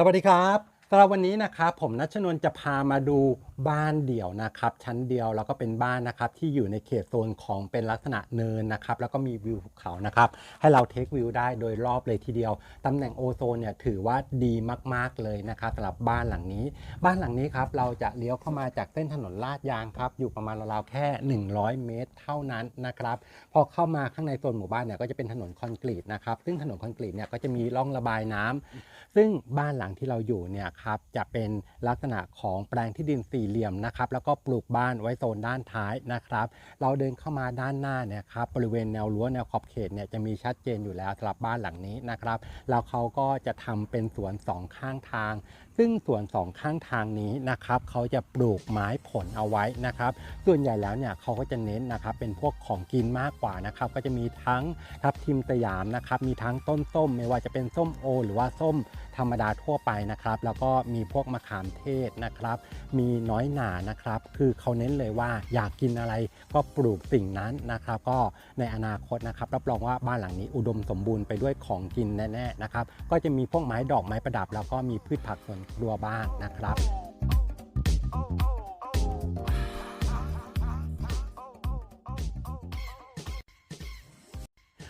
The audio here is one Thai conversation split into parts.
สวัสดีครับสำหรับวันนี้นะครับผมนัชนนท์จะพามาดู บ้านเดี่ยวนะครับ ชั้นเดียวแล้วก็เป็นบ้านนะครับ ที่อยู่ในเขตโซนของเป็นลักษณะเนินนะครับ แล้วก็มีวิวภูเขานะครับ ให้เราเทควิวได้โดยรอบเลยทีเดียว ตำแหน่งโอโซนเนี่ยถือว่าดีมากๆเลยนะครับสำหรับบ้านหลังนี้ บ้านหลังนี้ครับเราจะเลี้ยวเข้ามาจากเส้นถนนลาดยางครับ อยู่ประมาณราวๆแค่ 100 เมตร เท่านั้นนะครับ พอเข้ามาข้างในโซนหมู่บ้านเนี่ยก็จะเป็นถนนคอนกรีตนะครับ ซึ่งถนนคอนกรีตเนี่ยก็จะมีร่องระบายน้ำซึ่งบ้านหลังที่เราอยู่เนี่ยครับจะเป็นลักษณะของแปลงที่ดินสี่เหลี่ยมนะครับแล้วก็ปลูกบ้านไว้โซนด้านท้ายนะครับ เราเดินเข้ามาด้านหน้าเนี่ยครับบริเวณแนวรั้วแนวขอบเขตเนี่ยจะมีชัดเจนอยู่แล้วสำหรับบ้านหลังนี้นะครับแล้วเขาก็จะทำเป็นสวนสองข้างทาง ซึ่งสวนสองข้างทางนี้นะครับเขาจะปลูกไม้ผลเอาไว้นะครับ ส่วนใหญ่แล้วเนี่ยเขาก็จะเน้นนะครับเป็นพวกของกินมากกว่านะครับก็จะมีทั้งทับทิมสยามนะครับมีทั้งต้นส้ม ไม่ว่าจะเป็นส้มโอ หรือว่าส้มธรรมดาทั่วไปนะครับ แล้วก็มีพวกมะขามเทศนะครับ มีน้อยหนานะครับ คือเขาเน้นเลยว่าอยากกินอะไรก็ปลูกสิ่งนั้นนะครับ ก็ในอนาคตนะครับรับรองว่าบ้านหลังนี้อุดมสมบูรณ์ไปด้วยของกินแน่ๆนะครับก็จะมีพวกไม้ดอกไม้ประดับ แล้วก็มีพืชผักสวนครัวบ้างนะครับ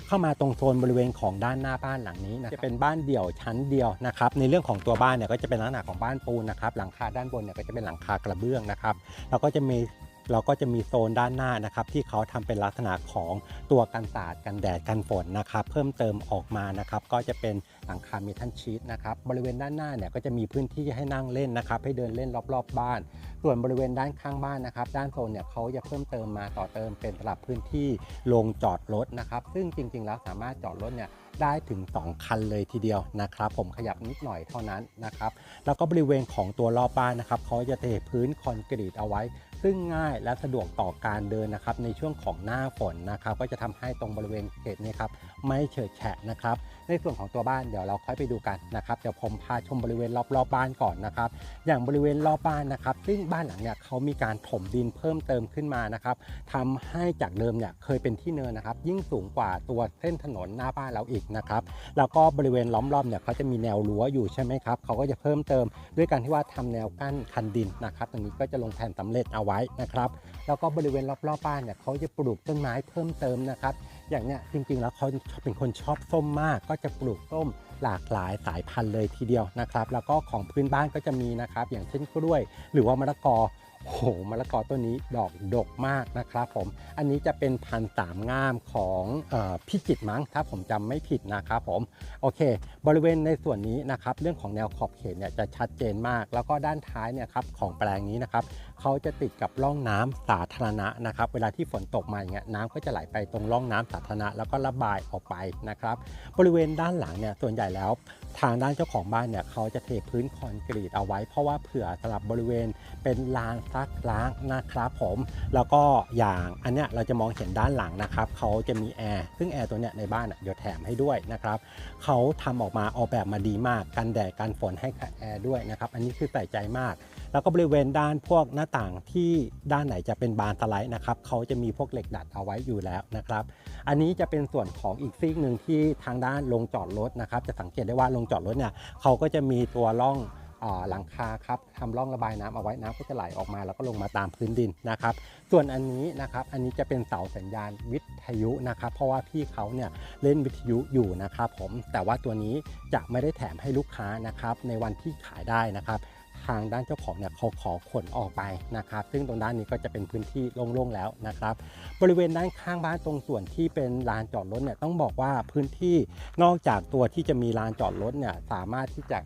เข้ามาตรงโซนบริเวณของด้านหน้าบ้านหลังนี้นะจะเป็นบ้านเดี่ยวชั้นเดียวนะครับในเรื่องของตัวบ้านเนี่ยก็จะเป็นลักษณะของบ้านปูนนะครับหลังคาด้านบนเนี่ยก็จะเป็นหลังคากระเบื้องนะครับแล้วก็จะมี เราก็จะมีโซนด้านหน้านะครับที่เขาทำเป็นลักษณะของตัวกันสาดกันแดดกันฝนนะครับเพิ่มเติมออกมานะครับก็จะเป็นหลังคาเมทัลชีตนะครับบริเวณด้านหน้าเนี่ยก็จะมีพื้นที่ให้นั่งเล่นนะครับให้เดินเล่นรอบๆบ้าน ส่วนบริเวณด้านข้างบ้านนะครับด้านโซนเนี่ยเขาจะเพิ่มเติมมาต่อเติมเป็นสำหรับพื้นที่ลงจอดรถนะครับซึ่งจริงๆ แล้วสามารถจอดรถเนี่ยได้ถึง 2 คันเลยทีเดียวนะครับ ผมขยับนิดหน่อยเท่านั้นนะครับ แล้วก็บริเวณของตัวรอบบ้านนะครับเขาจะเทพื้นคอนกรีตเอาไว้ ซึ่งง่ายและสะดวกต่อการเดินนะครับในช่วงของหน้าฝนนะครับก็จะทำให้ตรงบริเวณเขตนี้ครับไม่เฉอะแฉะนะครับ ในส่วนของตัวบ้านเดี๋ยวเราค่อยไปดูกันนะครับเดี๋ยวผมพาชมบริเวณรอบๆบบ้านก่อนนะครับอย่างบริเวณรอบบ้านนะครับ ซึ่งบ้านหลังเนี่ยเขามีการถมดินเพิ่มเติมขึ้นมานะครับทำให้จากเดิมเนี่ยเคยเป็นที่เนินนะครับ ยิ่งสูงกว่าตัวเส้นถนนหน้าบ้านเราอีกนะครับแล้วก็บริเวณล้อมรอบเนี่ยเขาจะมีแนวรั้วอยู่ใช่ไหมครับเขาก็จะเพิ่มเติมด้วยการที่ว่าทำแนวกั้นคันดินนะครับตรงนี้ก็จะลงแผ่นสำเร็จเอาไว้นะครับแล้วก็บริเวณรอบๆบ้านเนี่ยเขาจะปลูกต้นไม้เพิ่มเติมนะครับอย่างเนี้ยจริงๆแล้วเขาเป็นคนชอบส้มมากก็จะปลูกส้มหลากหลายสายพันธุ์เลยทีเดียวนะครับ แล้วก็ของพื้นบ้านก็จะมีนะครับ อย่างเช่นกล้วย หรือว่ามะละกอโอ้โหมะละกอต้นนี้ดอกดกมากนะครับผมอันนี้จะเป็นพันธุ์สามงามของออพี่จิตมั้งถ้าผมจำไม่ผิดนะครับผมโอเค บริเวณในส่วนนี้นะครับ เรื่องของแนวขอบเขตเนี่ยจะชัดเจนมาก แล้วก็ด้านท้ายเนี่ยครับของแปลงนี้นะครับ เขาจะติดกับร่องน้ำสาธารณะนะครับ เวลาที่ฝนตกมาอย่างเงี้ยน้ำก็จะไหลไปตรงร่องน้ำสาธารณะแล้วก็ระบายออกไปนะครับ บริเวณด้านหลังเนี่ยส่วนใหญ่แล้วทางด้านเจ้าของบ้านเนี่ยเขาจะเทพื้นคอนกรีตเอาไว้ เพราะว่าเผื่อสำหรับบริเวณเป็นลานซักล้างนะครับผม แล้วก็อย่างอันเนี้ยเราจะมองเห็นด้านหลังนะครับเขาจะมีแอร์ซึ่งแอร์ตัวเนี้ยในบ้านอะเดี๋ยวแถมให้ด้วยนะครับเขาทำออกมาออกแบบมาดีมากกันแดดกันฝนให้แอร์ด้วยนะครับ อันนี้คือใส่ใจมากแล้วก็บริเวณด้านพวกหน้าต่างที่ด้านไหนจะเป็นบานสไลด์นะครับเขาจะมีพวกเหล็กดัดเอาไว้อยู่แล้วนะครับ อันนี้จะเป็นส่วนของอีกซีกหนึ่งที่ทางด้านลงจอดรถนะครับ จะสังเกตได้ว่าลงจอดรถเนี่ยเขาก็จะมีตัวร่องหลังคาครับทำร่องระบายน้ำเอาไว้น้ำก็จะไหลออกมา แล้วก็ลงมาตามพื้นดินนะครับ ส่วนอันนี้นะครับอันนี้จะเป็นเสาสัญญาณวิทยุนะครับ เพราะว่าพี่เขาเนี่ยเล่นวิทยุอยู่นะครับผมแต่ว่าตัวนี้จะไม่ได้แถมให้ลูกค้านะครับในวันที่ขายได้นะครับ ทางด้านเจ้าของเนี่ยเขาขอขนออกไปนะครับ ซึ่งตรงด้านนี้ก็จะเป็นพื้นที่โล่งๆแล้วนะครับ บริเวณด้านข้างบ้านตรงส่วนที่เป็นลานจอดรถเนี่ยต้องบอกว่าพื้นที่นอกจากตัวที่จะมีลานจอดรถเนี่ยสามารถที่จะ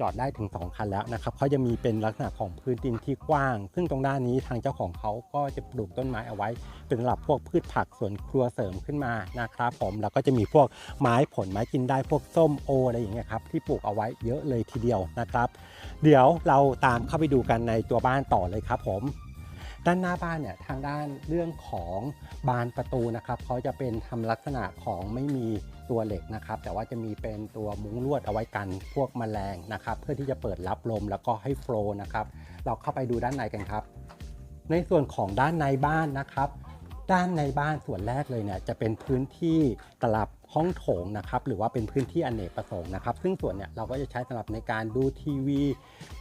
จอดได้ถึง 2 คันแล้วนะครับเขาจะมีเป็นลักษณะของพื้นดินที่กว้าง ซึ่งตรงด้านนี้ทางเจ้าของเขาก็จะปลูกต้นไม้เอาไว้ เป็นสำหรับพวกพืชผักสวนครัวเสริมขึ้นมานะครับผมแล้วก็จะมีพวกไม้ผลไม้กินได้พวกส้มโออะไรอย่างเงี้ยครับที่ปลูกเอาไว้เยอะเลยทีเดียวนะครับ เดี๋ยวเราตามเข้าไปดูกันในตัวบ้านต่อเลยครับผม ด้านหน้าบ้านเนี่ยทางด้านเรื่องของบานประตูนะครับเขาจะเป็นทำลักษณะของไม่มีตัวเหล็กนะครับ แต่ว่าจะมีเป็นตัวมุ้งลวดเอาไว้กันพวกแมลงนะครับ เพื่อที่จะเปิดรับลมแล้วก็ให้โฟล์นะครับ เราเข้าไปดูด้านในกันครับ ในส่วนของด้านในบ้านนะครับ ด้านในบ้านส่วนแรกเลยเนี่ยจะเป็นพื้นที่ตลับห้องโถงนะครับหรือว่าเป็นพื้นที่อเนกประสงค์นะครับ ซึ่งส่วนเนี่ยเราก็จะใช้สำหรับในการดูทีวี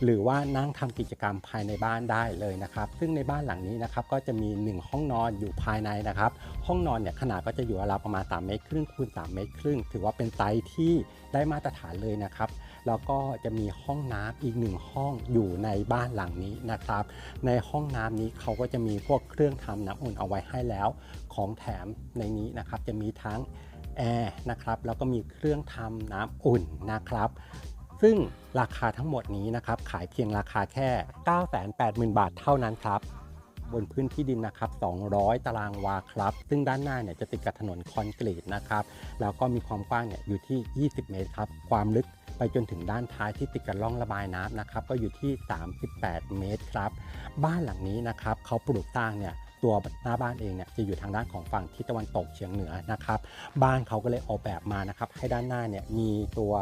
หรือว่านั่งทำกิจกรรมภายในบ้านได้เลยนะครับ ซึ่งในบ้านหลังนี้นะครับก็จะมี 1 ห้องนอนอยู่ภายในนะครับ ห้องนอนเนี่ยขนาดก็จะอยู่ราวประมาณ3เมตรครึ่งคูณ3เมตรครึ่งถือว่าเป็นไซส์ที่ได้มาตรฐานเลยนะครับ แล้วก็จะมีห้องน้ำอีกหนึ่งห้องอยู่ในบ้านหลังนี้นะครับ ในห้องน้ำนี้เขาก็จะมีพวกเครื่องทำน้ำอุ่นเอาไว้ให้แล้ว ของแถมในนี้นะครับจะมีทั้งแอร์นะครับแล้วก็มีเครื่องทำน้ำอุ่นนะครับซึ่งราคาทั้งหมดนี้นะครับขายเพียงราคาแค่ 980,000 บาทเท่านั้นครับ บนพื้นที่ดินนะครับ 200 ตารางวาครับ ซึ่งด้านหน้าเนี่ยจะติดกับถนนคอนกรีตนะครับ แล้วก็มีความกว้างเนี่ยอยู่ที่ 20 เมตรครับ ความลึก ไปจนถึงด้านท้ายที่ติดกับร่องระบายน้ำนะครับ ก็อยู่ที่ 38 เมตรครับ บ้านหลังนี้นะครับเขาปลูกสร้างเนี่ยตัวหน้าบ้านเองเนี่ยจะอยู่ทางด้านของฝั่งทิศตะวันตกเฉียงเหนือนะครับ บ้านเขาก็เลยออกแบบมานะครับ ให้ด้านหน้าเนี่ยมีตัว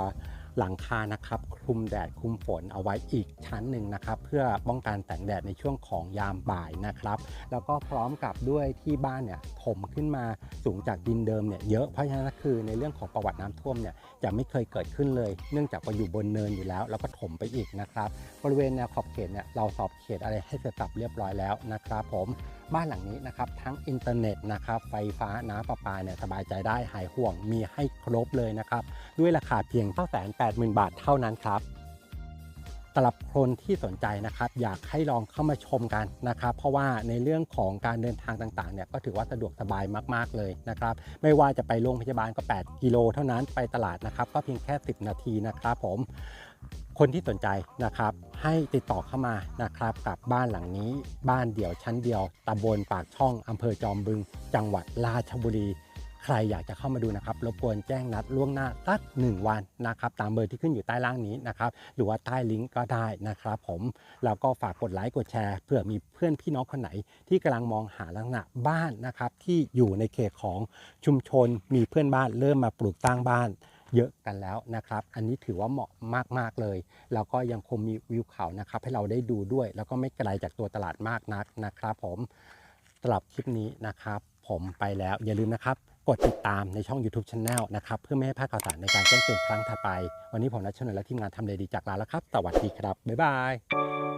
หลังคานะครับคลุมแดดคลุมฝนเอาไว้อีกชั้นหนึ่งนะครับ เพื่อป้องกันแสงแดดในช่วงของยามบ่ายนะครับ แล้วก็พร้อมกับด้วยที่บ้านเนี่ยถมขึ้นมาสูงจากดินเดิมเนี่ยเยอะเพราะฉะนั้นคือในเรื่องของประวัติน้ำท่วมเนี่ยจะไม่เคยเกิดขึ้นเลย เนื่องจากว่าอยู่บนเนินอยู่แล้ว แล้วก็ถมไปอีกนะครับ บริเวณแนวขอบเขตเนี่ยเราสอบเขตอะไรให้เสร็จสับเรียบร้อยแล้วนะครับผม บ้านหลังนี้นะครับทั้งอินเทอร์เน็ตนะครับไฟฟ้าน้ำประปาเนี่ยสบายใจได้หายห่วงมีให้ครบเลยนะครับ ด้วยราคาเพียง980,000 บาทเท่านั้นครับสำหรับคนที่สนใจนะครับ อยากให้ลองเข้ามาชมกันนะครับ เพราะว่าในเรื่องของการเดินทางต่างๆเนี่ยก็ถือว่าสะดวกสบายมากๆเลยนะครับ ไม่ว่าจะไปโรงพยาบาลก็ 8 กิโลเท่านั้นไปตลาดนะครับ ก็เพียงแค่ 10 นาทีนะครับผม คนที่สนใจนะครับ ให้ติดต่อเข้ามานะครับ กับบ้านหลังนี้ บ้านเดี่ยวชั้นเดียวตำบลปากช่องอำเภอจอมบึง จังหวัดราชบุรี ใครอยากจะเข้ามาดูนะครับรบกวนแจ้งนัดล่วงหน้าสักหนึ่งวันนะครับ ตามเบอร์ที่ขึ้นอยู่ใต้ล่างนี้นะครับ หรือว่าใต้ลิงก์ก็ได้นะครับผมแล้วก็ฝากกดไลค์กดแชร์เผื่อมีเพื่อนพี่น้องคนไหน ที่กำลังมองหาลักษณะบ้านนะครับ ที่อยู่ในเขตของชุมชนมีเพื่อนบ้านเริ่มมาปลูกตั้งบ้าน เยอะกันแล้วนะครับ อันนี้ถือว่าเหมาะมาก ๆ เลย แล้วก็ยังคงมีวิวเขานะครับ ให้เราได้ดูด้วย แล้วก็ไม่ไกลจากตัวตลาดมากนักนะครับ ผมสำหรับคลิปนี้นะครับ ผมไปแล้วอย่าลืมนะครับ กดติดตามในช่อง YouTube Channel นะครับ เพื่อไม่ให้พลาดข่าวสารในการแจ้งเตือนครั้งถัดไป วันนี้ผมนัชชนนท์และทีมงานทำเลดีจากลาแล้วครับ สวัสดีครับบ๊ายบาย